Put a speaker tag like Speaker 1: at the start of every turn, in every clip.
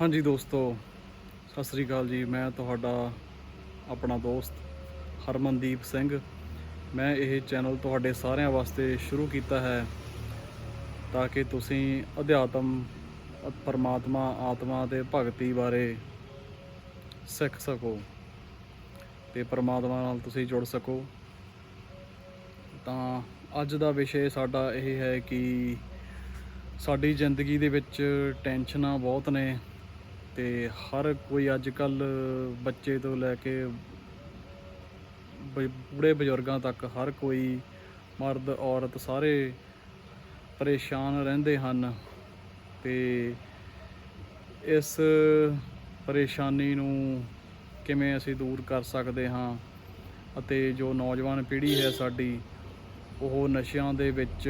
Speaker 1: ਹਾਂਜੀ ਦੋਸਤੋ, ਸਤਿ ਸ੍ਰੀ ਅਕਾਲ ਜੀ। ਮੈਂ ਤੁਹਾਡਾ ਆਪਣਾ ਦੋਸਤ ਹਰਮਨਦੀਪ ਸਿੰਘ। ਮੈਂ ਇਹ ਚੈਨਲ ਤੁਹਾਡੇ ਸਾਰਿਆਂ ਵਾਸਤੇ ਸ਼ੁਰੂ ਕੀਤਾ ਹੈ ਤਾਂ ਕਿ ਤੁਸੀਂ ਅਧਿਆਤਮ, ਪਰਮਾਤਮਾ, ਆਤਮਾ ਤੇ ਭਗਤੀ ਬਾਰੇ ਸਿੱਖ ਸਕੋ ਤੇ ਪਰਮਾਤਮਾ ਨਾਲ ਤੁਸੀਂ ਜੁੜ ਸਕੋ। ਤਾਂ ਅੱਜ ਦਾ ਵਿਸ਼ੇ ਸਾਡਾ ਇਹ ਹੈ ਕਿ ਸਾਡੀ ਜ਼ਿੰਦਗੀ ਦੇ ਵਿੱਚ ਟੈਨਸ਼ਨਾਂ ਬਹੁਤ ਨੇ। ਤੇ ਹਰ ਕੋਈ ਅੱਜ ਕੱਲ ਬੱਚੇ ਤੋਂ ਲੈ ਕੇ ਬ- ਬੁੜੇ ਬਜ਼ੁਰਗਾਂ ਤੱਕ ਹਰ ਕੋਈ ਮਰਦ, ਔਰਤ ਸਾਰੇ ਪਰੇਸ਼ਾਨ ਰਹਿੰਦੇ ਹਨ ਤੇ ਇਸ ਪਰੇਸ਼ਾਨੀ ਨੂੰ ਕਿਵੇਂ ਅਸੀਂ ਦੂਰ ਕਰ ਸਕਦੇ ਹਾਂ ਅਤੇ ਜੋ ਨੌਜਵਾਨ ਪੀੜ੍ਹੀ ਹੈ ਸਾਡੀ, ਉਹ ਨਸ਼ਿਆਂ ਦੇ ਵਿੱਚ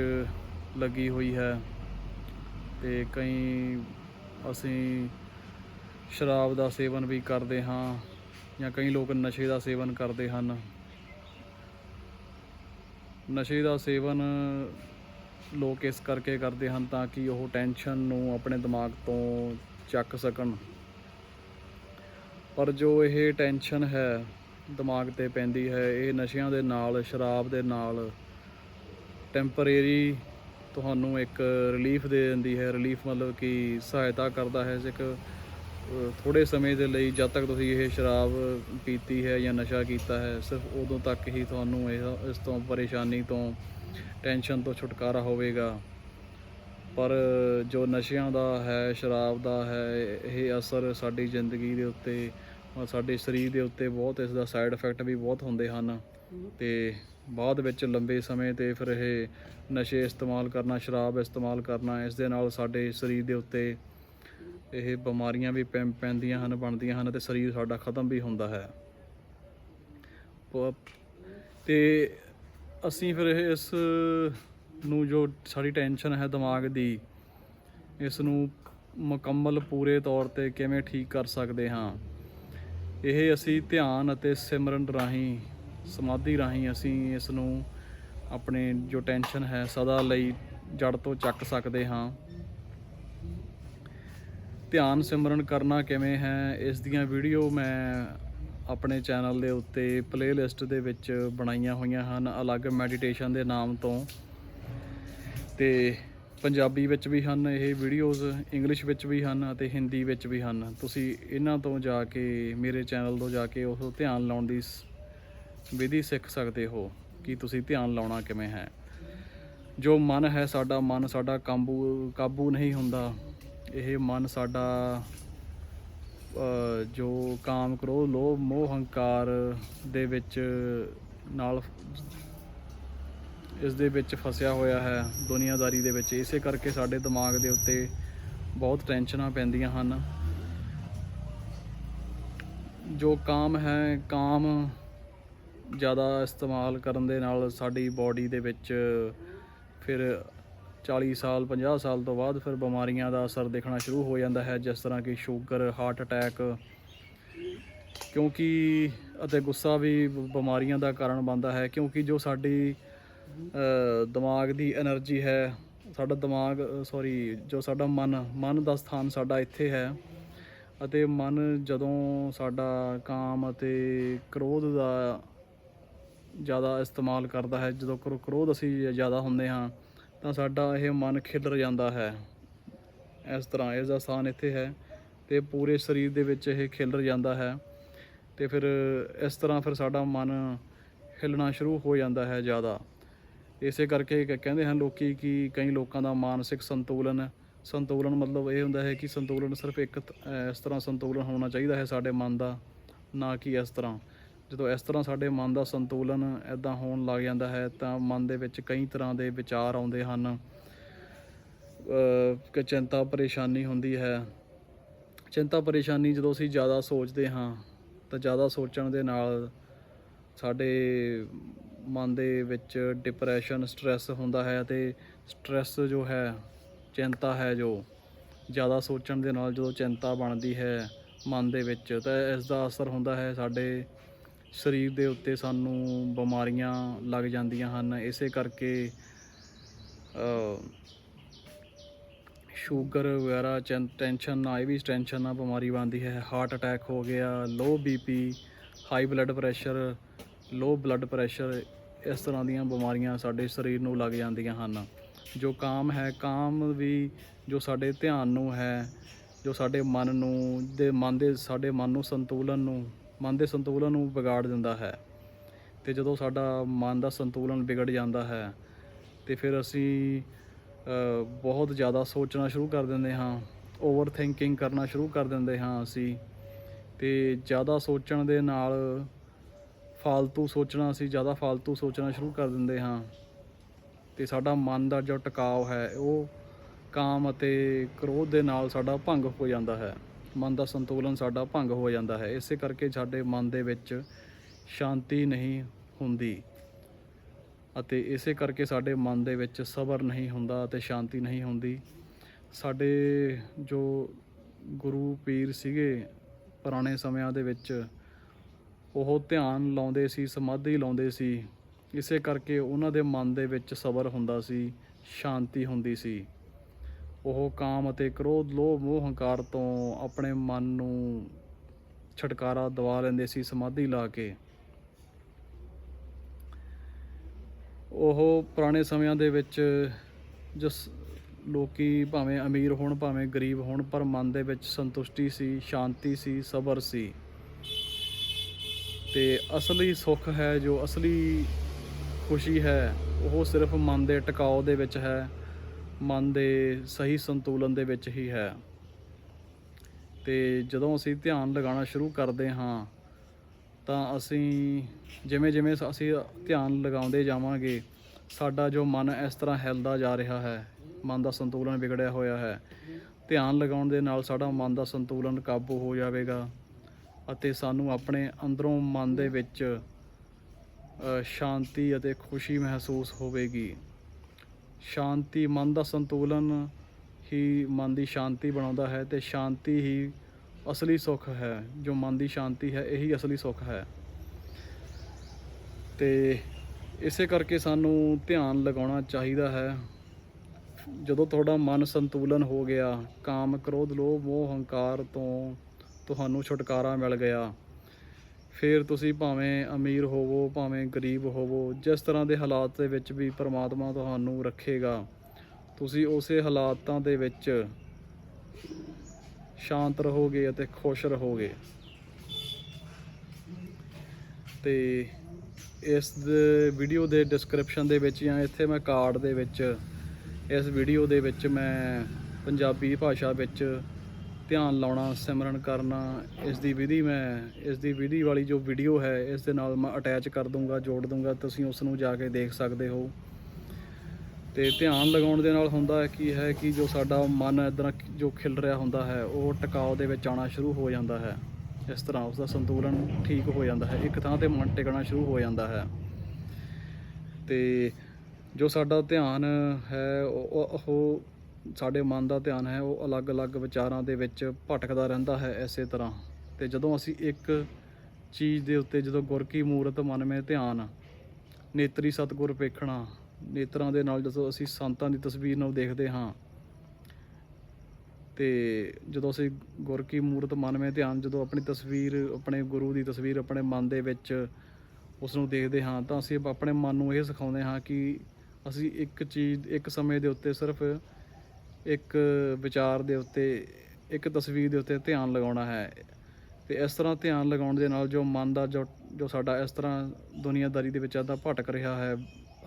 Speaker 1: ਲੱਗੀ ਹੋਈ ਹੈ ਤੇ ਕਈ ਅਸੀਂ ਸ਼ਰਾਬ ਦਾ ਸੇਵਨ ਵੀ ਕਰਦੇ ਹਾਂ ਜਾਂ ਕਈ ਲੋਕ ਨਸ਼ੇ ਦਾ ਸੇਵਨ ਕਰਦੇ ਹਨ। ਨਸ਼ੇ ਦਾ ਸੇਵਨ ਲੋਕ ਇਸ ਕਰਕੇ ਕਰਦੇ ਹਨ ਤਾਂ ਕਿ ਉਹ ਟੈਨਸ਼ਨ ਨੂੰ ਆਪਣੇ ਦਿਮਾਗ ਤੋਂ ਚੱਕ ਸਕਣ। ਪਰ ਜੋ ਇਹ ਟੈਨਸ਼ਨ ਹੈ, ਦਿਮਾਗ ਤੇ ਪੈਂਦੀ ਹੈ, ਇਹ ਨਸ਼ਿਆਂ ਦੇ ਨਾਲ, ਸ਼ਰਾਬ ਦੇ ਨਾਲ ਟੈਂਪਰੇਰੀ ਤੁਹਾਨੂੰ ਇੱਕ ਰਿਲੀਫ ਦੇ ਦਿੰਦੀ ਹੈ। ਰਿਲੀਫ ਮਤਲਬ ਕਿ ਸਹਾਇਤਾ ਕਰਦਾ ਹੈ। ਇੱਕ ਥੋੜੇ ਸਮੇਂ ਦੇ ਲਈ ਜਦ ਤੱਕ ਤੁਸੀਂ ਇਹ ਸ਼ਰਾਬ ਪੀਤੀ ਹੈ ਜਾਂ ਨਸ਼ਾ ਕੀਤਾ ਹੈ, ਸਿਰਫ ਉਦੋਂ ਤੱਕ ਹੀ ਤੁਹਾਨੂੰ ਇਹ, ਇਸ ਤੋਂ ਪਰੇਸ਼ਾਨੀ ਤੋਂ ਟੈਨਸ਼ਨ ਤੋਂ ਛੁਟਕਾਰਾ ਹੋਵੇਗਾ। ਪਰ ਜੋ ਨਸ਼ਿਆਂ ਦਾ ਹੈ, ਸ਼ਰਾਬ ਦਾ ਹੈ, ਇਹ ਅਸਰ ਸਾਡੀ ਜ਼ਿੰਦਗੀ ਦੇ ਉੱਤੇ ਸਾਡੇ ਸਰੀਰ ਦੇ ਉੱਤੇ ਬਹੁਤ ਇਸ ਦਾ ਸਾਈਡ ਇਫੈਕਟ ਵੀ ਬਹੁਤ ਹੁੰਦੇ ਹਨ। ਤੇ ਬਾਅਦ ਵਿੱਚ ਲੰਬੇ ਸਮੇਂ ਤੇ ਫਿਰ ਇਹ ਨਸ਼ੇ ਇਸਤੇਮਾਲ ਕਰਨਾ, ਸ਼ਰਾਬ ਇਸਤੇਮਾਲ ਕਰਨਾ, ਇਸ ਦੇ ਨਾਲ ਸਾਡੇ ਸਰੀਰ ਦੇ ਉੱਤੇ ਇਹ ਬਿਮਾਰੀਆਂ ਵੀ ਪੈਂ- ਪੈਂਦੀਆਂ ਹਨ, ਬਣਦੀਆਂ ਹਨ ਤੇ ਸਰੀਰ ਸਾਡਾ ਖਤਮ ਵੀ ਹੁੰਦਾ ਹੈ। ਪ- ਤੇ ਅਸੀਂ ਫਿਰ ਇਸ ਨੂੰ ਜੋ ਸਾਡੀ ਟੈਨਸ਼ਨ ਹੈ ਦਿਮਾਗ ਦੀ, ਇਸ ਨੂੰ ਮੁਕੰਮਲ ਪੂਰੇ ਤੌਰ ਤੇ ਕਿਵੇਂ ਠੀਕ ਕਰ ਸਕਦੇ ਹਾਂ? ਇਹ ਅਸੀਂ ਧਿਆਨ ਅਤੇ ਸਿਮਰਨ ਰਾਹੀਂ, ਸਮਾਧੀ ਰਾਹੀਂ ਅਸੀਂ ਇਸ ਨੂੰ ਆਪਣੇ ਜੋ ਟੈਨਸ਼ਨ ਹੈ ਸਦਾ ਲਈ ਜੜ ਤੋਂ ਚੱਕ ਸਕਦੇ ਹਾਂ। ਧਿਆਨ ਸਿਮਰਨ ਕਰਨਾ ਕਿਵੇਂ ਹੈ, ਇਸ ਦੀਆਂ ਵੀਡੀਓ ਮੈਂ ਆਪਣੇ ਚੈਨਲ ਦੇ ਉੱਤੇ ਪਲੇਲਿਸਟ ਦੇ ਵਿੱਚ ਬਣਾਈਆਂ ਹੋਈਆਂ ਹਨ, ਅਲੱਗ ਮੈਡੀਟੇਸ਼ਨ ਦੇ ਨਾਮ ਤੋਂ। ਤੇ ਪੰਜਾਬੀ ਵਿੱਚ ਵੀ ਹਨ ਇਹ ਵੀਡੀਓਜ਼ ਇੰਗਲਿਸ਼ ਵਿੱਚ ਵੀ ਹਨ ਅਤੇ ਹਿੰਦੀ ਵਿੱਚ ਵੀ ਹਨ। ਤੁਸੀਂ ਇਹਨਾਂ ਤੋਂ ਜਾ ਕੇ, ਮੇਰੇ ਚੈਨਲ ਤੋਂ ਜਾ ਕੇ ਉਹ ਧਿਆਨ ਲਾਉਣ ਦੀ ਸ- ਵਿਧੀ ਸਿੱਖ ਸਕਦੇ ਹੋ ਕਿ ਤੁਸੀਂ ਧਿਆਨ ਲਾਉਣਾ ਕਿਵੇਂ ਹੈ। ਜੋ ਮਨ ਹੈ ਸਾਡਾ, ਮਨ ਸਾਡਾ ਕਾਬੂ ਕਾਬੂ ਨਹੀਂ ਹੁੰਦਾ। ਇਹ ਮਨ ਸਾਡਾ ਜੋ ਕਾਮ ਕਰੋ ਲੋਭ, ਮੋਹ, ਹੰਕਾਰ ਦੇ ਵਿੱਚ ਨਾਲ ਇਸ ਦੇ ਵਿੱਚ ਫਸਿਆ ਹੋਇਆ ਹੈ, ਦੁਨੀਆਦਾਰੀ ਦੇ ਵਿੱਚ। ਇਸੇ ਕਰਕੇ ਸਾਡੇ ਦਿਮਾਗ ਦੇ ਉੱਤੇ ਬਹੁਤ ਟੈਨਸ਼ਨਾਂ ਪੈਂਦੀਆਂ ਹਨ। ਜੋ ਕਾਮ ਹੈ, ਕਾਮ ਜ਼ਿਆਦਾ ਇਸਤੇਮਾਲ ਕਰਨ ਦੇ ਨਾਲ ਸਾਡੀ ਬਾਡੀ ਦੇ ਵਿੱਚ ਫਿਰ 40 ਸਾਲ 50 ਸਾਲ ਤੋਂ ਬਾਅਦ ਫਿਰ ਬਿਮਾਰੀਆਂ ਦਾ ਅਸਰ ਦੇਖਣਾ ਸ਼ੁਰੂ ਹੋ ਜਾਂਦਾ ਹੈ, ਜਿਸ ਤਰ੍ਹਾਂ ਕਿ ਸ਼ੂਗਰ, ਹਾਰਟ ਅਟੈਕ। ਕਿਉਂਕਿ, ਅਤੇ ਗੁੱਸਾ ਵੀ ਬਿਮਾਰੀਆਂ ਦਾ ਕਾਰਨ ਬਣਦਾ ਹੈ, ਕਿਉਂਕਿ ਜੋ ਸਾਡੀ ਦਿਮਾਗ ਦੀ એનર્ਜੀ ਹੈ, ਸਾਡਾ ਦਿਮਾਗ, ਸੌਰੀ, ਜੋ ਸਾਡਾ ਮਨ ਮਨ ਦਾ ਸਥਾਨ ਸਾਡਾ ਇੱਥੇ ਹੈ, ਅਤੇ ਮਨ ਜਦੋਂ ਸਾਡਾ ਕਾਮ ਅਤੇ ਕ੍ਰੋਧ ਦਾ ਜ਼ਿਆਦਾ ਇਸਤੇਮਾਲ ਕਰਦਾ ਹੈ, ਜਦੋਂ ਕਰੋ, ਕ੍ਰੋਧ ਅਸੀਂ ਜ਼ਿਆਦਾ ਹੁੰਦੇ ਹਾਂ ਤਾਂ ਸਾਡਾ ਇਹ ਮਨ ਖਿਲਰ ਜਾਂਦਾ ਹੈ। ਇਸ ਤਰ੍ਹਾਂ ਇਸ ਦਾ ਸਥਾਨ ਇੱਥੇ ਹੈ ਤੇ ਪੂਰੇ ਸਰੀਰ ਦੇ ਵਿੱਚ ਇਹ ਖਿਲਰ ਜਾਂਦਾ ਹੈ ਤੇ ਫਿਰ ਇਸ ਤਰ੍ਹਾਂ ਫਿਰ ਸਾਡਾ ਮਨ ਹਿੱਲਣਾ ਸ਼ੁਰੂ ਹੋ ਜਾਂਦਾ ਹੈ ਜ਼ਿਆਦਾ। ਇਸੇ ਕਰਕੇ ਕ- ਕਹਿੰਦੇ ਹਨ ਲੋਕੀ ਕਿ ਕਈ ਲੋਕਾਂ ਦਾ ਮਾਨਸਿਕ ਸੰਤੁਲਨ ਸੰਤੁਲਨ ਮਤਲਬ ਇਹ ਹੁੰਦਾ ਹੈ ਕਿ ਸੰਤੁਲਨ ਸਿਰਫ ਇੱਕ ਇਸ ਤਰ੍ਹਾਂ ਸੰਤੁਲਨ ਹੋਣਾ ਚਾਹੀਦਾ ਹੈ ਸਾਡੇ ਮਨ ਦਾ, ਨਾ ਕਿ ਇਸ ਤਰ੍ਹਾਂ। ਜਦੋਂ ਇਸ ਤਰ੍ਹਾਂ ਸਾਡੇ ਮਨ ਦਾ ਸੰਤੁਲਨ ਐਦਾਂ ਹੋਣ ਲੱਗ ਜਾਂਦਾ ਹੈ, ਤਾਂ ਮਨ ਦੇ ਵਿੱਚ ਕਈ ਤਰ੍ਹਾਂ ਦੇ ਵਿਚਾਰ ਆਉਂਦੇ ਹਨ। ਕਿ ਚਿੰਤਾ ਪਰੇਸ਼ਾਨੀ ਹੁੰਦੀ ਹੈ। ਚਿੰਤਾ ਪਰੇਸ਼ਾਨੀ ਜਦੋਂ ਅਸੀਂ ਜ਼ਿਆਦਾ ਸੋਚਦੇ ਹਾਂ, ਤਾਂ ਜ਼ਿਆਦਾ ਸੋਚਣ ਦੇ ਨਾਲ ਸਾਡੇ ਮਨ ਦੇ ਵਿੱਚ ਡਿਪਰੈਸ਼ਨ ਸਟ੍ਰੈਸ ਹੁੰਦਾ ਹੈ ਤੇ ਸਟ੍ਰੈਸ ਜੋ ਹੈ, ਚਿੰਤਾ ਹੈ ਜੋ ਜ਼ਿਆਦਾ ਸੋਚਣ ਦੇ ਨਾਲ ਜਦੋਂ ਚਿੰਤਾ ਬਣਦੀ ਹੈ ਮਨ ਦੇ ਵਿੱਚ, ਤਾਂ ਇਸ ਦਾ ਅਸਰ ਹੁੰਦਾ ਹੈ ਸਾਡੇ ਸਰੀਰ ਦੇ ਉੱਤੇ ਸਾਨੂੰ ਬਿਮਾਰੀਆਂ ਲੱਗ ਜਾਂਦੀਆਂ ਹਨ। ਇਸੇ ਕਰਕੇ ਸ਼ੂਗਰ ਵਗੈਰਾ, ਚੈਨ- ਟੈਨਸ਼ਨ ਨਾਲ ਇਹ ਵੀ ਟੈਨਸ਼ਨ ਨਾਲ ਬਿਮਾਰੀ ਬਣਦੀ ਹੈ। ਹਾਰਟ ਅਟੈਕ ਹੋ ਗਿਆ low BP high blood pressure low blood pressure ਇਸ ਤਰ੍ਹਾਂ ਦੀਆਂ ਬਿਮਾਰੀਆਂ ਸਾਡੇ ਸਰੀਰ ਨੂੰ ਲੱਗ ਜਾਂਦੀਆਂ ਹਨ। ਜੋ ਕਾਮ ਹੈ, ਕਾਮ ਵੀ ਜੋ ਸਾਡੇ ਧਿਆਨ ਨੂੰ ਹੈ, ਜੋ ਸਾਡੇ ਮਨ ਨੂੰ, ਦੇ ਮਨ ਦੇ, ਸਾਡੇ ਮਨ ਨੂੰ ਸੰਤੁਲਨ ਨੂੰ ਮਨ ਦੇ ਸੰਤੁਲਨ ਨੂੰ ਵਿਗਾੜ ਦਿੰਦਾ ਹੈ ਤੇ ਜਦੋਂ ਸਾਡਾ ਮਨ ਦਾ ਸੰਤੁਲਨ ਵਿਗੜ ਜਾਂਦਾ ਹੈ ਤੇ ਫਿਰ ਅਸੀਂ ਬਹੁਤ ਜ਼ਿਆਦਾ ਸੋਚਣਾ ਸ਼ੁਰੂ ਕਰ ਦਿੰਦੇ ਹਾਂ ਓਵਰ ਥਿੰਕਿੰਗ ਕਰਨਾ ਸ਼ੁਰੂ ਕਰ ਦਿੰਦੇ ਹਾਂ ਅਸੀਂ ਤੇ ਜ਼ਿਆਦਾ ਸੋਚਣ ਦੇ ਨਾਲ ਫਾਲਤੂ ਸੋਚਣਾ, ਅਸੀਂ ਜ਼ਿਆਦਾ ਫਾਲਤੂ ਸੋਚਣਾ ਸ਼ੁਰੂ ਕਰ ਦਿੰਦੇ ਹਾਂ ਤੇ ਸਾਡਾ ਮਨ ਦਾ ਜੋ ਟਿਕਾਵ ਹੈ, ਉਹ ਕਾਮ ਅਤੇ ਕ੍ਰੋਧ ਦੇ ਨਾਲ ਸਾਡਾ ਭੰਗ ਹੋ ਜਾਂਦਾ ਹੈ। ਮਨ ਦਾ ਸੰਤੁਲਨ ਸਾਡਾ ਭੰਗ ਹੋ ਜਾਂਦਾ ਹੈ। ਇਸੇ ਕਰਕੇ ਸਾਡੇ ਮਨ ਦੇ ਵਿੱਚ ਸ਼ਾਂਤੀ ਨਹੀਂ ਹੁੰਦੀ ਅਤੇ ਇਸੇ ਕਰਕੇ ਸਾਡੇ ਮਨ ਦੇ ਵਿੱਚ ਸਬਰ ਨਹੀਂ ਹੁੰਦਾ ਅਤੇ ਸ਼ਾਂਤੀ ਨਹੀਂ ਹੁੰਦੀ। ਸਾਡੇ ਜੋ ਗੁਰੂ ਪੀਰ ਸੀਗੇ ਪੁਰਾਣੇ ਸਮਿਆਂ ਦੇ ਵਿੱਚ, ਉਹ ਧਿਆਨ ਲਾਉਂਦੇ ਸੀ, ਸਮਾਧੀ ਲਾਉਂਦੇ ਸੀ। ਇਸੇ ਕਰਕੇ ਉਹਨਾਂ ਦੇ ਮਨ ਦੇ ਵਿੱਚ ਸਬਰ ਹੁੰਦਾ ਸੀ, ਸ਼ਾਂਤੀ ਹੁੰਦੀ ਸੀ। ਉਹ ਕਾਮ ਅਤੇ ਕ੍ਰੋਧ, ਲੋਭ, ਮੋਹ, ਹੰਕਾਰ ਤੋਂ ਆਪਣੇ ਮਨ ਨੂੰ ਛਟਕਾਰਾ ਦਵਾ ਲੈਂਦੇ ਸੀ ਸਮਾਧੀ ਲਾ ਕੇ। ਉਹ ਪੁਰਾਣੇ ਸਮਿਆਂ ਦੇ ਵਿੱਚ ਜਿਸ ਲੋਕੀ ਭਾਵੇਂ ਅਮੀਰ ਹੋਣ, ਭਾਵੇਂ ਗਰੀਬ ਹੋਣ, ਪਰ ਮਨ ਦੇ ਵਿੱਚ ਸੰਤੁਸ਼ਟੀ ਸੀ, ਸ਼ਾਂਤੀ ਸੀ, ਸਬਰ ਸੀ। ਤੇ ਅਸਲੀ ਸੁੱਖ ਹੈ ਜੋ ਅਸਲੀ ਖੁਸ਼ੀ ਹੈ, ਉਹ ਸਿਰਫ ਮਨ ਦੇ ਟਿਕਾਓ ਦੇ ਵਿੱਚ ਹੈ। ਮਨ ਦੇ ਸਹੀ ਸੰਤੁਲਨ ਦੇ ਵਿੱਚ ਹੀ ਹੈ। ਤੇ ਜਦੋਂ ਅਸੀਂ ਧਿਆਨ ਲਗਾਉਣਾ ਸ਼ੁਰੂ ਕਰਦੇ ਹਾਂ, ਤਾਂ ਅਸੀਂ ਜਿਵੇਂ ਜਿਵੇਂ ਅਸੀਂ ਧਿਆਨ ਲਗਾਉਂਦੇ ਜਾਵਾਂਗੇ, ਸਾਡਾ ਜੋ ਮਨ ਇਸ ਤਰ੍ਹਾਂ ਹਿਲਦਾ ਜਾ ਰਿਹਾ ਹੈ, ਮਨ ਦਾ ਸੰਤੁਲਨ ਵਿਗੜਿਆ ਹੋਇਆ ਹੈ। ਧਿਆਨ ਲਗਾਉਣ ਦੇ ਨਾਲ ਸਾਡਾ ਮਨ ਦਾ ਸੰਤੁਲਨ ਕਾਬੂ ਹੋ ਜਾਵੇਗਾ ਅਤੇ ਸਾਨੂੰ ਆਪਣੇ ਅੰਦਰੋਂ ਮਨ ਦੇ ਵਿੱਚ ਸ਼ਾਂਤੀ ਅਤੇ ਖੁਸ਼ੀ ਮਹਿਸੂਸ ਹੋਵੇਗੀ। ਸ਼ਾਂਤੀ, ਮਨ ਦਾ ਸੰਤੁਲਨ ਹੀ ਮਨ ਦੀ ਸ਼ਾਂਤੀ ਬਣਾਉਂਦਾ ਹੈ ਤੇ ਸ਼ਾਂਤੀ ਹੀ ਅਸਲੀ ਸੁੱਖ ਹੈ। ਜੋ ਮਨ ਦੀ ਸ਼ਾਂਤੀ ਹੈ, ਇਹੀ ਅਸਲੀ ਸੁੱਖ ਹੈ। ਤੇ ਇਸੇ ਕਰਕੇ ਸਾਨੂੰ ਧਿਆਨ ਲਗਾਉਣਾ ਚਾਹੀਦਾ ਹੈ। ਜਦੋਂ ਤੁਹਾਡਾ ਮਨ ਸੰਤੁਲਨ ਹੋ ਗਿਆ, ਕਾਮ, ਕ੍ਰੋਧ, ਲੋਭ, ਮੋਹ, ਹੰਕਾਰ ਤੋਂ ਤੁਹਾਨੂੰ ਛੁਟਕਾਰਾ ਮਿਲ ਗਿਆ ਫਿਰ ਤੁਸੀਂ ਭਾਵੇਂ ਅਮੀਰ ਹੋਵੋ, ਭਾਵੇਂ ਗਰੀਬ ਹੋਵੋ, ਜਿਸ ਤਰ੍ਹਾਂ ਦੇ ਹਾਲਾਤ ਦੇ ਵਿੱਚ ਵੀ ਪਰਮਾਤਮਾ ਤੁਹਾਨੂੰ ਰੱਖੇਗਾ, ਤੁਸੀਂ ਉਸੇ ਹਾਲਾਤਾਂ ਦੇ ਵਿੱਚ ਸ਼ਾਂਤ ਰਹੋਗੇ ਅਤੇ ਖੁਸ਼ ਰਹੋਗੇ। ਤੇ ਇਸ ਵੀਡੀਓ ਦੇ ਡਿਸਕ੍ਰਿਪਸ਼ਨ ਦੇ ਵਿੱਚ ਜਾਂ ਇੱਥੇ ਮੈਂ ਕਾਰਡ ਦੇ ਵਿੱਚ, ਇਸ ਵੀਡੀਓ ਦੇ ਵਿੱਚ ਮੈਂ ਪੰਜਾਬੀ ਭਾਸ਼ਾ ਵਿੱਚ ਧਿਆਨ ਲਾਉਣਾ, ਸਿਮਰਨ ਕਰਨਾ ਇਸ ਦੀ ਵਿਧੀ ਮੈਂ ਇਸ ਦੀ ਵਿਧੀ ਵਾਲੀ ਜੋ ਵੀਡੀਓ ਹੈ ਇਸ ਦੇ ਨਾਲ ਮੈਂ ਅਟੈਚ ਕਰ ਦੂੰਗਾ, ਜੋੜ ਦੂੰਗਾ, ਤੁਸੀਂ ਉਸ ਨੂੰ ਜਾ ਕੇ ਦੇਖ ਸਕਦੇ ਹੋ। ਤੇ ਧਿਆਨ ਲਗਾਉਣ ਦੇ ਨਾਲ ਹੁੰਦਾ ਕੀ ਹੈ ਕਿ ਜੋ ਸਾਡਾ ਮਨ ਇਦਾਂ ਜੋ ਖਿਲ ਰਿਹਾ ਹੁੰਦਾ ਹੈ, ਉਹ ਟਿਕਾਓ ਦੇ ਵਿੱਚ ਆਉਣਾ ਸ਼ੁਰੂ ਹੋ ਜਾਂਦਾ ਹੈ। ਇਸ ਤਰ੍ਹਾਂ ਉਸ ਦਾ ਸੰਤੁਲਨ ਠੀਕ ਹੋ ਜਾਂਦਾ ਹੈ, ਇੱਕ ਥਾਂ ਤੇ ਮਨ ਟਿਕਣਾ ਸ਼ੁਰੂ ਹੋ ਜਾਂਦਾ ਹੈ। ਤੇ ਜੋ ਸਾਡਾ ਧਿਆਨ ਹੈ ਉਹ ਸਾਡੇ ਮਨ ਦਾ ਧਿਆਨ ਹੈ, ਉਹ ਅਲੱਗ-ਅਲੱਗ ਵਿਚਾਰਾਂ ਦੇ ਵਿੱਚ ਭਟਕਦਾ ਰਹਿੰਦਾ ਹੈ ਇਸੇ ਤਰ੍ਹਾਂ। ਤੇ ਜਦੋਂ ਅਸੀਂ ਇੱਕ ਚੀਜ਼ ਦੇ ਉੱਤੇ ਜਦੋਂ ਗੁਰ ਕੀ ਮੂਰਤ, ਮਨ ਮੇ ਧਿਆਨ, ਨੇਤਰੀ ਸਤਿਗੁਰ ਵੇਖਣਾ, ਨੇਤਰਾਂ ਦੇ ਨਾਲ ਜਦੋਂ ਅਸੀਂ ਸੰਤਾਂ ਦੀ ਤਸਵੀਰ ਨੂੰ ਦੇਖਦੇ ਹਾਂ, ਤੇ ਜਦੋਂ ਅਸੀਂ ਗੁਰ ਕੀ ਮੂਰਤ, ਮਨ ਮੇ ਧਿਆਨ ਜਦੋਂ ਆਪਣੀ ਤਸਵੀਰ, ਆਪਣੇ ਗੁਰੂ ਦੀ ਤਸਵੀਰ ਆਪਣੇ ਮਨ ਦੇ ਵਿੱਚ ਉਸ ਨੂੰ ਦੇਖਦੇ ਹਾਂ, ਤਾਂ ਅਸੀਂ ਆਪਣੇ ਮਨ ਨੂੰ ਇਹ ਸਿਖਾਉਂਦੇ ਹਾਂ ਕਿ ਅਸੀਂ ਇੱਕ ਚੀਜ਼, ਇੱਕ ਸਮੇਂ ਦੇ ਉੱਤੇ ਸਿਰਫ ਇੱਕ ਵਿਚਾਰ ਦੇ ਉੱਤੇ, ਇੱਕ ਤਸਵੀਰ ਦੇ ਉੱਤੇ ਧਿਆਨ ਲਗਾਉਣਾ ਹੈ। ਤੇ ਇਸ ਤਰ੍ਹਾਂ ਧਿਆਨ ਲਗਾਉਣ ਦੇ ਨਾਲ ਜੋ ਮਨ ਦਾ, ਜੋ ਜੋ ਸਾਡਾ ਇਸ ਤਰ੍ਹਾਂ ਦੁਨੀਆਦਾਰੀ ਦੇ ਵਿੱਚ ਆਦਾ ਭਟਕ ਰਿਹਾ ਹੈ,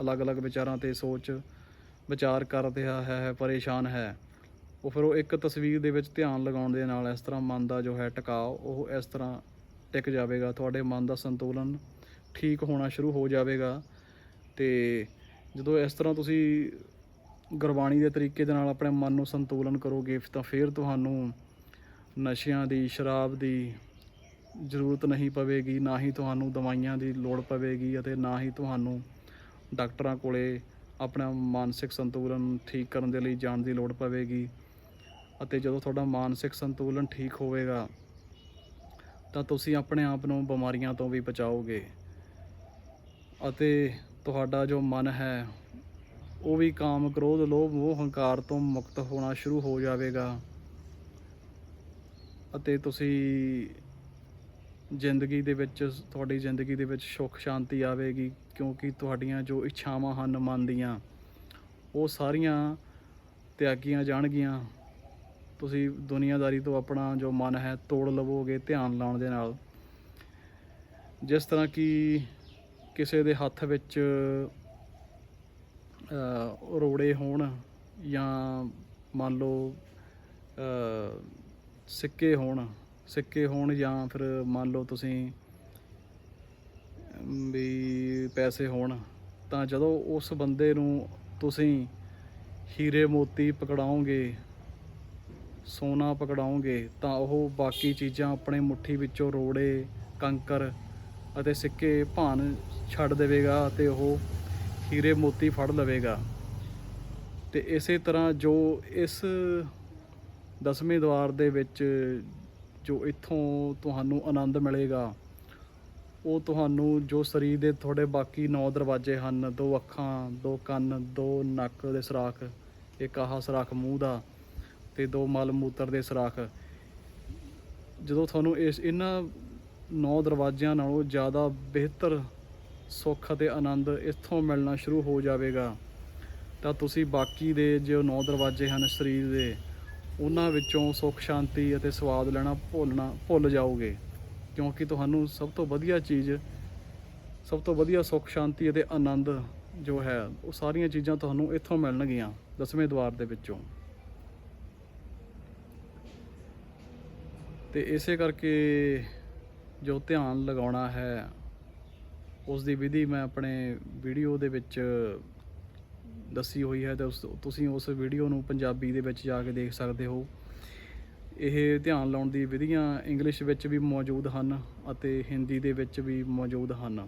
Speaker 1: ਅਲੱਗ-ਅਲੱਗ ਵਿਚਾਰਾਂ ਤੇ ਸੋਚ, ਵਿਚਾਰ ਕਰ ਰਿਹਾ ਹੈ ਪਰੇਸ਼ਾਨ ਹੈ, ਉਹ ਫਿਰ ਉਹ ਇੱਕ ਤਸਵੀਰ ਦੇ ਵਿੱਚ ਧਿਆਨ ਲਗਾਉਣ ਦੇ ਨਾਲ ਇਸ ਤਰ੍ਹਾਂ ਮਨ ਦਾ ਜੋ ਹੈ ਟਿਕਾਅ ਉਹ ਇਸ ਤਰ੍ਹਾਂ ਟਿਕ ਜਾਵੇਗਾ। ਤੁਹਾਡੇ ਮਨ ਦਾ ਸੰਤੁਲਨ ਠੀਕ ਹੋਣਾ ਸ਼ੁਰੂ ਹੋ ਜਾਵੇਗਾ। ਤੇ ਜਦੋਂ ਇਸ ਤਰ੍ਹਾਂ ਤੁਸੀਂ ਗੁਰਬਾਣੀ ਦੇ ਤਰੀਕੇ ਦੇ ਨਾਲ ਆਪਣੇ ਮਨ ਨੂੰ ਸੰਤੁਲਨ ਕਰੋਗੇ, ਤਾਂ ਫਿਰ ਤੁਹਾਨੂੰ ਨਸ਼ਿਆਂ ਦੀ, ਸ਼ਰਾਬ ਦੀ ਜ਼ਰੂਰਤ ਨਹੀਂ ਪਵੇਗੀ, ਨਾ ਹੀ ਤੁਹਾਨੂੰ ਦਵਾਈਆਂ ਦੀ ਲੋੜ ਪਵੇਗੀ ਅਤੇ ਨਾ ਹੀ ਤੁਹਾਨੂੰ ਡਾਕਟਰਾਂ ਕੋਲੇ ਆਪਣਾ ਮਾਨਸਿਕ ਸੰਤੁਲਨ ਠੀਕ ਕਰਨ ਦੇ ਲਈ ਜਾਣ ਦੀ ਲੋੜ ਪਵੇਗੀ। ਅਤੇ ਜਦੋਂ ਤੁਹਾਡਾ ਮਾਨਸਿਕ ਸੰਤੁਲਨ ਠੀਕ ਹੋਵੇਗਾ, ਤਾਂ ਤੁਸੀਂ ਆਪਣੇ ਆਪ ਨੂੰ ਬਿਮਾਰੀਆਂ ਤੋਂ ਵੀ ਬਚਾਓਗੇ। ਅਤੇ ਤੁਹਾਡਾ ਜੋ ਮਨ ਹੈ ਉਹ ਵੀ ਕਾਮ ਕ੍ਰੋਧ ਲੋਭ ਮੋਹ ਹੰਕਾਰ ਤੋਂ ਮੁਕਤ ਹੋਣਾ ਸ਼ੁਰੂ ਹੋ ਜਾਵੇਗਾ। ਅਤੇ ਤੁਸੀਂ ਜ਼ਿੰਦਗੀ ਦੇ ਵਿੱਚ, ਤੁਹਾਡੀ ਜ਼ਿੰਦਗੀ ਦੇ ਵਿੱਚ ਸੁੱਖ ਸ਼ਾਂਤੀ ਆਵੇਗੀ, ਕਿਉਂਕਿ ਤੁਹਾਡੀਆਂ ਜੋ ਇੱਛਾਵਾਂ ਹਨ, ਮਨ ਦੀਆਂ, ਉਹ ਸਾਰੀਆਂ ਤਿਆਗੀਆਂ ਜਾਣਗੀਆਂ। ਤੁਸੀਂ ਦੁਨੀਆਦਾਰੀ ਤੋਂ ਆਪਣਾ ਜੋ ਮਨ ਹੈ, ਤੋੜ ਲਵੋਗੇ ਧਿਆਨ ਲਾਉਣ ਦੇ ਨਾਲ। ਜਿਸ ਤਰ੍ਹਾਂ ਕਿ ਕਿਸੇ ਦੇ ਹੱਥ ਵਿੱਚ ਰੋੜੇ ਹੋਣ ਜਾਂ ਮੰਨ ਲਓ ਸਿੱਕੇ ਹੋਣ ਸਿੱਕੇ ਹੋਣ ਜਾਂ ਫਿਰ ਮੰਨ ਲਓ ਤੁਸੀਂ ਵੀ ਪੈਸੇ ਹੋਣ, ਤਾਂ ਜਦੋਂ ਉਸ ਬੰਦੇ ਨੂੰ ਤੁਸੀਂ ਹੀਰੇ ਮੋਤੀ ਪਕੜਾਓਗੇ, ਸੋਨਾ ਪਕੜਾਓਗੇ, ਤਾਂ ਉਹ ਬਾਕੀ ਚੀਜ਼ਾਂ ਆਪਣੇ ਮੁੱਠੀ ਵਿੱਚੋਂ ਰੋੜੇ, ਕੰਕਰ ਅਤੇ ਸਿੱਕੇ ਭਾਨ ਛੱਡ ਦੇਵੇਗਾ ਤੇ ਉਹ ਹੀਰੇ ਮੋਤੀ ਫੜ ਲਵੇਗਾ। ਤੇ ਇਸੇ ਤਰ੍ਹਾਂ ਜੋ ਇਸ ਦਸਵੇਂ ਦਵਾਰ ਦੇ ਵਿੱਚ ਜੋ ਇੱਥੋਂ ਤੁਹਾਨੂੰ ਆਨੰਦ ਮਿਲੇਗਾ, ਉਹ ਤੁਹਾਨੂੰ ਜੋ ਸਰੀਰ ਦੇ ਤੁਹਾਡੇ ਬਾਕੀ ਨੌ ਦਰਵਾਜ਼ੇ ਹਨ, ਦੋ ਅੱਖਾਂ, ਦੋ ਕੰਨ, ਦੋ ਨੱਕ ਦੇ ਸੁਰਾਖ, ਇੱਕ ਆਹ ਸੁਰਾਖ ਮੂੰਹ ਦਾ ਤੇ ਦੋ ਮਲ ਮੂਤਰ ਦੇ ਸੁਰਾਖ। ਜਦੋਂ ਤੁਹਾਨੂੰ ਇਸ ਇਹਨਾਂ ਨੌ ਦਰਵਾਜ਼ਿਆਂ ਨਾਲੋਂ ਜ਼ਿਆਦਾ ਬਿਹਤਰ ਸੁੱਖ ਅਤੇ ਆਨੰਦ ਇੱਥੋਂ ਮਿਲਣਾ ਸ਼ੁਰੂ ਹੋ ਜਾਵੇਗਾ। ਤਾਂ ਤੁਸੀਂ ਬਾਕੀ ਦੇ ਜੋ ਨੌ ਦਰਵਾਜ਼ੇ ਹਨ ਸਰੀਰ ਦੇ, ਉਹਨਾਂ ਵਿੱਚੋਂ ਸੁੱਖ, ਸ਼ਾਂਤੀ ਅਤੇ ਸਵਾਦ ਲੈਣਾ ਭੁੱਲਣਾ ਭੁੱਲ ਜਾਓਗੇ। ਕਿਉਂਕਿ ਤੁਹਾਨੂੰ ਸਭ ਤੋਂ ਵਧੀਆ ਚੀਜ਼, ਸਭ ਤੋਂ ਵਧੀਆ ਸੁੱਖ, ਸ਼ਾਂਤੀ ਅਤੇ ਆਨੰਦ ਜੋ ਹੈ, ਉਹ ਸਾਰੀਆਂ ਚੀਜ਼ਾਂ ਤੁਹਾਨੂੰ ਇੱਥੋਂ ਮਿਲਣਗੀਆਂ ਦਸਵੇਂ ਦਵਾਰ ਦੇ ਵਿੱਚੋਂ। ਤੇ ਇਸੇ ਕਰਕੇ ਜੋ ਧਿਆਨ ਲਗਾਉਣਾ ਹੈ ਉਸ ਦੀ ਵਿਧੀ ਮੈਂ ਆਪਣੇ ਵੀਡੀਓ ਦੇ ਵਿੱਚ ਦੱਸੀ ਹੋਈ ਹੈ ਤੇ ਉਸ ਤੁਸੀਂ ਉਸ ਵੀਡੀਓ ਨੂੰ ਪੰਜਾਬੀ ਦੇ ਵਿੱਚ ਜਾ ਕੇ ਦੇਖ ਸਕਦੇ ਹੋ। ਇਹ ਧਿਆਨ ਲਾਉਣ ਦੀ ਵਿਧੀਆਂ ਇੰਗਲਿਸ਼ ਵਿੱਚ ਵੀ ਮੌਜੂਦ ਹਨ ਅਤੇ ਹਿੰਦੀ ਦੇ ਵਿੱਚ ਵੀ ਮੌਜੂਦ ਹਨ।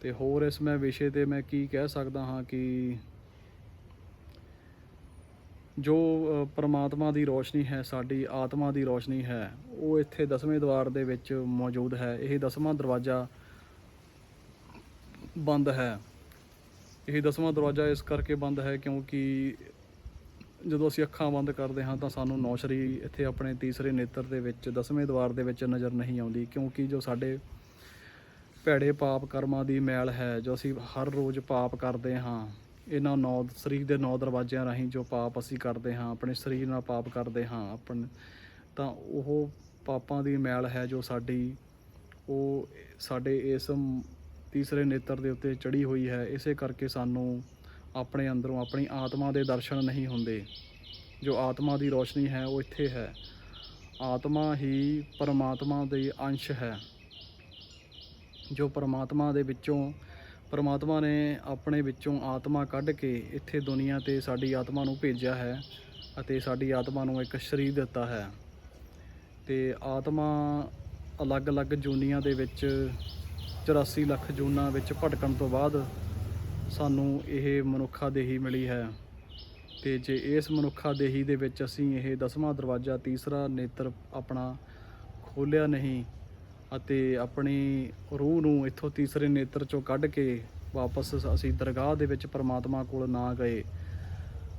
Speaker 1: ਤੇ ਹੋਰ ਇਸ ਮੈਂ ਵਿਸ਼ੇ ਤੇ ਮੈਂ ਕੀ ਕਹਿ ਸਕਦਾ ਹਾਂ ਕਿ ਜੋ ਪਰਮਾਤਮਾ ਦੀ ਰੋਸ਼ਨੀ ਹੈ, ਸਾਡੀ ਆਤਮਾ ਦੀ ਰੋਸ਼ਨੀ ਹੈ, ਉਹ ਇੱਥੇ ਦਸਵੇਂ ਦਵਾਰ ਦੇ ਵਿੱਚ ਮੌਜੂਦ ਹੈ। ਇਹ ਦਸਵਾਂ ਦਰਵਾਜ਼ਾ ਬੰਦ ਹੈ। ਇਹ ਦਸਵਾਂ ਦਰਵਾਜ਼ਾ ਇਸ ਕਰਕੇ ਬੰਦ ਹੈ ਕਿਉਂਕਿ ਜਦੋਂ ਅਸੀਂ ਅੱਖਾਂ ਬੰਦ ਕਰਦੇ ਹਾਂ ਤਾਂ ਸਾਨੂੰ ਨੌਸ਼ਰੀ ਇੱਥੇ ਆਪਣੇ ਤੀਸਰੇ ਨੇਤਰ ਦੇ ਵਿੱਚ, ਦਸਵੇਂ ਦਵਾਰ ਦੇ ਵਿੱਚ ਨਜ਼ਰ ਨਹੀਂ ਆਉਂਦੀ ਕਿਉਂਕਿ ਜੋ ਸਾਡੇ ਭੈੜੇ ਪਾਪ ਕਰਮਾਂ ਦੀ ਮੈਲ ਹੈ, ਜੋ ਅਸੀਂ ਹਰ ਰੋਜ਼ ਪਾਪ ਕਰਦੇ ਹਾਂ, ਇਹਨਾਂ ਨੌ ਸਰੀਰ ਦੇ ਨੌ ਦਰਵਾਜ਼ਿਆਂ ਰਾਹੀਂ ਜੋ ਪਾਪ ਅਸੀਂ ਕਰਦੇ ਹਾਂ, ਆਪਣੇ ਸਰੀਰ ਨਾਲ ਪਾਪ ਕਰਦੇ ਹਾਂ ਆਪਣ, ਤਾਂ ਉਹ ਪਾਪਾਂ ਦੀ ਮੈਲ ਹੈ ਜੋ ਸਾਡੀ, ਉਹ ਸਾਡੇ ਇਸ ਤੀਸਰੇ ਨੇਤਰ ਦੇ ਉੱਤੇ ਚੜੀ ਹੋਈ ਹੈ, ਇਸੇ ਕਰਕੇ ਸਾਨੂੰ ਆਪਣੇ ਅੰਦਰੋਂ ਆਪਣੀ ਆਤਮਾ ਦੇ ਦਰਸ਼ਨ ਨਹੀਂ ਹੁੰਦੇ। ਜੋ ਆਤਮਾ ਦੀ ਰੋਸ਼ਨੀ ਹੈ, ਉਹ ਇੱਥੇ ਹੈ। ਆਤਮਾ ਹੀ ਪਰਮਾਤਮਾ ਦੇ ਅੰਸ਼ ਹੈ। ਜੋ ਪਰਮਾਤਮਾ ਦੇ ਵਿੱਚੋਂ, ਪਰਮਾਤਮਾ ਨੇ ਆਪਣੇ ਵਿੱਚੋਂ ਆਤਮਾ ਕੱਢ ਕੇ ਇੱਥੇ ਦੁਨੀਆ ਤੇ ਸਾਡੀ ਆਤਮਾ ਨੂੰ ਭੇਜਿਆ ਹੈ ਅਤੇ ਸਾਡੀ ਆਤਮਾ ਨੂੰ ਇੱਕ ਸਰੀਰ ਦਿੱਤਾ ਹੈ। ਤੇ ਆਤਮਾ ਅਲੱਗ-ਅਲੱਗ ਜੂਨੀਆਂ ਦੇ ਵਿੱਚ 84 ਲੱਖ ਜੂਨਾਂ ਵਿੱਚ ਭਟਕਣ ਤੋਂ ਬਾਅਦ ਸਾਨੂੰ ਇਹ ਮਨੁੱਖਾ ਦੇਹੀ ਮਿਲੀ ਹੈ। ਤੇ ਜੇ ਇਸ ਮਨੁੱਖਾ ਦੇਹੀ ਦੇ ਵਿੱਚ ਅਸੀਂ ਇਹ ਦਸਵਾਂ ਦਰਵਾਜ਼ਾ ਤੀਸਰਾ ਨੇਤਰ ਆਪਣਾ ਖੋਲਿਆ ਨਹੀਂ ਅਤੇ ਆਪਣੀ ਰੂਹ ਨੂੰ ਇੱਥੋਂ ਤੀਸਰੇ ਨੇਤਰ ਚੋਂ ਕੱਢ ਕੇ ਵਾਪਸ ਅਸੀਂ ਦਰਗਾਹ ਦੇ ਵਿੱਚ ਪਰਮਾਤਮਾ ਕੋਲ ਨਾ ਗਏ,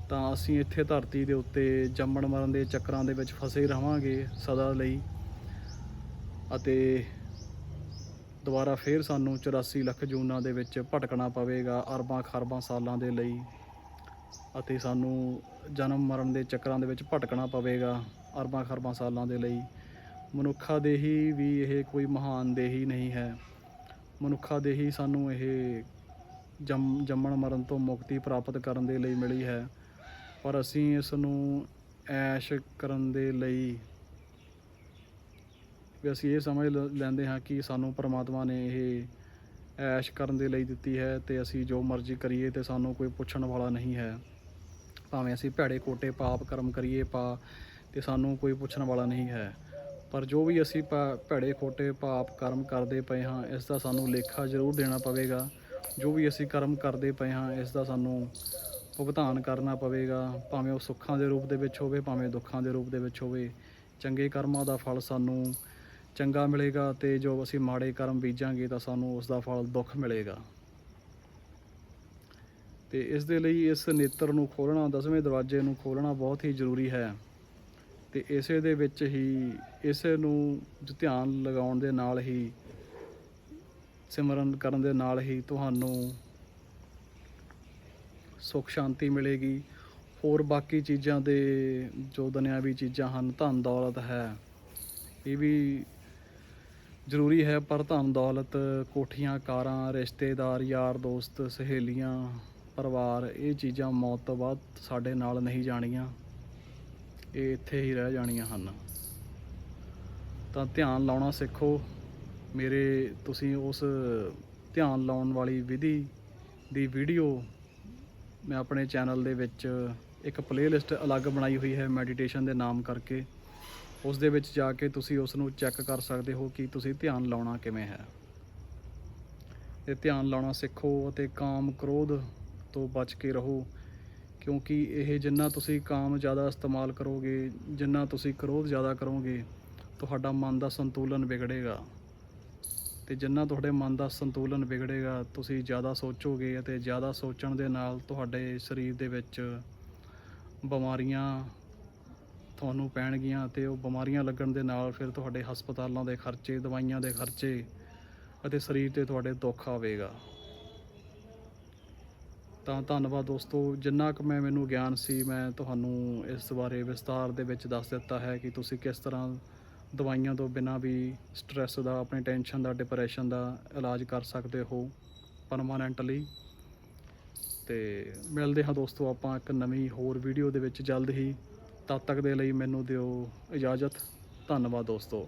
Speaker 1: ਤਾਂ ਅਸੀਂ ਇੱਥੇ ਧਰਤੀ ਦੇ ਉੱਤੇ ਜੰਮਣ ਮਰਨ ਦੇ ਚੱਕਰਾਂ ਦੇ ਵਿੱਚ ਫਸੇ ਰਹਾਂਗੇ ਸਦਾ ਲਈ ਅਤੇ ਦੁਬਾਰਾ ਫੇਰ ਸਾਨੂੰ 84 ਲੱਖ ਜੂਨਾਂ ਦੇ ਵਿੱਚ ਭਟਕਣਾ ਪਵੇਗਾ ਅਰਬਾਂ ਖਰਬਾਂ ਸਾਲਾਂ ਦੇ ਲਈ ਅਤੇ ਸਾਨੂੰ ਜਨਮ ਮਰਨ ਦੇ ਚੱਕਰਾਂ ਦੇ ਵਿੱਚ ਭਟਕਣਾ ਪਵੇਗਾ ਅਰਬਾਂ ਖਰਬਾਂ ਸਾਲਾਂ ਦੇ ਲਈ। ਮਨੁੱਖਾ ਦੇਹੀ ਵੀ ਇਹ ਕੋਈ ਮਹਾਨ ਦੇਹੀ ਨਹੀਂ ਹੈ। ਮਨੁੱਖਾ ਦੇਹੀ ਸਾਨੂੰ ਇਹ ਜੰਮ, ਜੰਮਣ ਮਰਨ ਤੋਂ ਮੁਕਤੀ ਪ੍ਰਾਪਤ ਕਰਨ ਦੇ ਲਈ ਮਿਲੀ ਹੈ। ਪਰ ਅਸੀਂ ਇਸ ਨੂੰ ਐਸ਼ ਕਰਨ ਦੇ ਲਈ ਵੀ ਅਸੀਂ ਇਹ ਸਮਝ ਲ- ਲੈਂਦੇ ਹਾਂ ਕਿ ਸਾਨੂੰ ਪਰਮਾਤਮਾ ਨੇ ਇਹ ਐਸ਼ ਕਰਨ ਦੇ ਲਈ ਦਿੱਤੀ ਹੈ ਤੇ ਅਸੀਂ ਜੋ ਮਰਜ਼ੀ ਕਰੀਏ ਤੇ ਸਾਨੂੰ ਕੋਈ ਪੁੱਛਣ ਵਾਲਾ ਨਹੀਂ ਹੈ। ਭਾਵੇਂ ਅਸੀਂ ਭੈੜੇ ਕੋਟੇ ਪਾਪ ਕਰਮ ਕਰੀਏ ਪਾ ਤੇ ਸਾਨੂੰ ਕੋਈ ਪੁੱਛਣ ਵਾਲਾ ਨਹੀਂ ਹੈ। ਪਰ ਜੋ ਵੀ ਅਸੀਂ ਪਾ- ਭੈੜੇ ਖੋਟੇ ਪਾਪ ਕਰਮ ਕਰਦੇ ਪਏ ਹਾਂ, ਇਸ ਦਾ ਸਾਨੂੰ ਲੇਖਾ ਜ਼ਰੂਰ ਦੇਣਾ ਪਵੇਗਾ। ਜੋ ਵੀ ਅਸੀਂ ਕਰਮ ਕਰਦੇ ਪਏ ਹਾਂ, ਇਸ ਦਾ ਸਾਨੂੰ ਭੁਗਤਾਨ ਕਰਨਾ ਪਵੇਗਾ। ਭਾਵੇਂ ਉਹ ਸੁੱਖਾਂ ਦੇ ਰੂਪ ਦੇ ਵਿੱਚ ਹੋਵੇ, ਭਾਵੇਂ ਦੁੱਖਾਂ ਦੇ ਰੂਪ ਦੇ ਵਿੱਚ ਹੋਵੇ, ਚੰਗੇ ਕਰਮਾਂ ਦਾ ਫਲ ਸਾਨੂੰ ਚੰਗਾ ਮਿਲੇਗਾ ਤੇ ਜੋ ਅਸੀਂ ਮਾੜੇ ਕਰਮ ਬੀਜਾਂਗੇ ਤਾਂ ਸਾਨੂੰ ਉਸ ਦਾ ਫਲ ਦੁੱਖ ਮਿਲੇਗਾ। ਤੇ ਇਸ ਦੇ ਲਈ ਇਸ ਨੇਤਰ ਨੂੰ ਖੋਲਣਾ ਦਸਵੇਂ ਦਰਵਾਜ਼ੇ ਨੂੰ ਖੋਲਣਾ ਬਹੁਤ ਹੀ ਜ਼ਰੂਰੀ ਹੈ। ਤੇ ਇਸੇ ਦੇ ਵਿੱਚ ਹੀ ਇਸੇ ਨੂੰ ਧਿਆਨ ਲਗਾਉਣ ਦੇ ਨਾਲ ਹੀ, ਸਿਮਰਨ ਕਰਨ ਦੇ ਨਾਲ ਹੀ ਤੁਹਾਨੂੰ ਸੁੱਖ ਸ਼ਾਂਤੀ ਮਿਲੇਗੀ। ਹੋਰ ਬਾਕੀ ਚੀਜ਼ਾਂ ਦੇ ਜੋ ਦੁਨਿਆਵੀ ਚੀਜ਼ਾਂ ਹਨ ਧਨ ਦੌਲਤ ਹੈ, ਇਹ ਵੀ ਜ਼ਰੂਰੀ ਹੈ, ਪਰ ਧਨ ਦੌਲਤ ਕੋਠੀਆਂ, ਕਾਰਾਂ, ਰਿਸ਼ਤੇਦਾਰ, ਯਾਰ ਦੋਸਤ, ਸਹੇਲੀਆਂ, ਪਰਿਵਾਰ, ਇਹ ਚੀਜ਼ਾਂ ਮੌਤ ਤੋਂ ਬਾਅਦ ਸਾਡੇ ਨਾਲ ਨਹੀਂ ਜਾਣੀਆਂ। ਇਹ ਇੱਥੇ ਹੀ ਰਹਿ ਜਾਣੀਆਂ ਹਨ। ਤਾਂ ਧਿਆਨ ਲਾਉਣਾ ਸਿੱਖੋ, ਮੇਰੇ ਤੁਸੀਂ ਉਸ ਧਿਆਨ ਲਾਉਣ ਵਾਲੀ ਵਿਧੀ ਦੀ ਵੀਡੀਓ ਮੈਂ ਆਪਣੇ ਚੈਨਲ ਦੇ ਵਿੱਚ ਇੱਕ ਪਲੇਲਿਸਟ ਅਲੱਗ ਬਣਾਈ ਹੋਈ ਹੈ ਮੈਡੀਟੇਸ਼ਨ ਦੇ ਨਾਮ ਕਰਕੇ। ਉਸ ਦੇ ਵਿੱਚ ਜਾ ਕੇ ਤੁਸੀਂ ਉਸ ਨੂੰ ਚੈੱਕ ਕਰ ਸਕਦੇ ਹੋ ਕਿ ਤੁਸੀਂ ਧਿਆਨ ਲਾਉਣਾ ਕਿਵੇਂ ਹੈ। ਇਹ ਧਿਆਨ ਲਾਉਣਾ ਸਿੱਖੋ ਅਤੇ ਕਾਮ ਕ੍ਰੋਧ ਤੋਂ ਬਚ ਕੇ ਰਹੋ, ਕਿਉਂਕਿ ਇਹ ਜਿੰਨਾ ਤੁਸੀਂ ਕਾਮ ਜ਼ਿਆਦਾ ਇਸਤੇਮਾਲ ਕਰੋਗੇ, ਜਿੰਨਾ ਤੁਸੀਂ ਕ੍ਰੋਧ ਜ਼ਿਆਦਾ ਕਰੋਗੇ, ਤੁਹਾਡਾ ਮਨ ਦਾ ਸੰਤੁਲਨ ਵਿਗੜੇਗਾ। ਤੇ ਜਿੰਨਾ ਤੁਹਾਡੇ ਮਨ ਦਾ ਸੰਤੁਲਨ ਵਿਗੜੇਗਾ, ਤੁਸੀਂ ਜ਼ਿਆਦਾ ਸੋਚੋਗੇ ਅਤੇ ਜ਼ਿਆਦਾ ਸੋਚਣ ਦੇ ਨਾਲ ਤੁਹਾਡੇ ਸਰੀਰ ਦੇ ਵਿੱਚ ਬਿਮਾਰੀਆਂ ਤੁਹਾਨੂੰ ਪੈਣਗੀਆਂ ਤੇ ਉਹ ਬਿਮਾਰੀਆਂ ਲੱਗਣ ਦੇ ਨਾਲ ਫਿਰ ਤੁਹਾਡੇ ਹਸਪਤਾਲਾਂ ਦੇ ਖਰਚੇ, ਦਵਾਈਆਂ ਦੇ ਖਰਚੇ ਅਤੇ ਸਰੀਰ ਤੇ ਤੁਹਾਡੇ ਦੁੱਖ ਆਵੇਗਾ। ਤਾਂ ਧੰਨਵਾਦ ਦੋਸਤੋ, ਜਿੰਨਾ ਕੁ ਮੈਂ ਮੈਨੂੰ ਗਿਆਨ ਸੀ, ਮੈਂ ਤੁਹਾਨੂੰ ਇਸ ਬਾਰੇ ਵਿਸਤਾਰ ਦੇ ਵਿੱਚ ਦੱਸ ਦਿੱਤਾ ਹੈ ਕਿ ਤੁਸੀਂ ਕਿਸ ਤਰ੍ਹਾਂ ਦਵਾਈਆਂ ਤੋਂ ਬਿਨਾਂ ਵੀ ਸਟ੍ਰੈਸ ਦਾ, ਆਪਣੀ ਟੈਨਸ਼ਨ ਦਾ, ਡਿਪਰੈਸ਼ਨ ਦਾ ਇਲਾਜ ਕਰ ਸਕਦੇ ਹੋ ਪਰਮਾਨੈਂਟਲੀ। ਤੇ ਮਿਲਦੇ ਹਾਂ ਦੋਸਤੋ ਆਪਾਂ ਇੱਕ ਨਵੀਂ ਹੋਰ ਵੀਡੀਓ ਦੇ ਵਿੱਚ ਜਲਦ ਹੀ। ਤਦ ਤੱਕ ਦੇ ਲਈ ਮੈਨੂੰ ਦਿਓ ਇਜਾਜ਼ਤ। ਧੰਨਵਾਦ ਦੋਸਤੋ।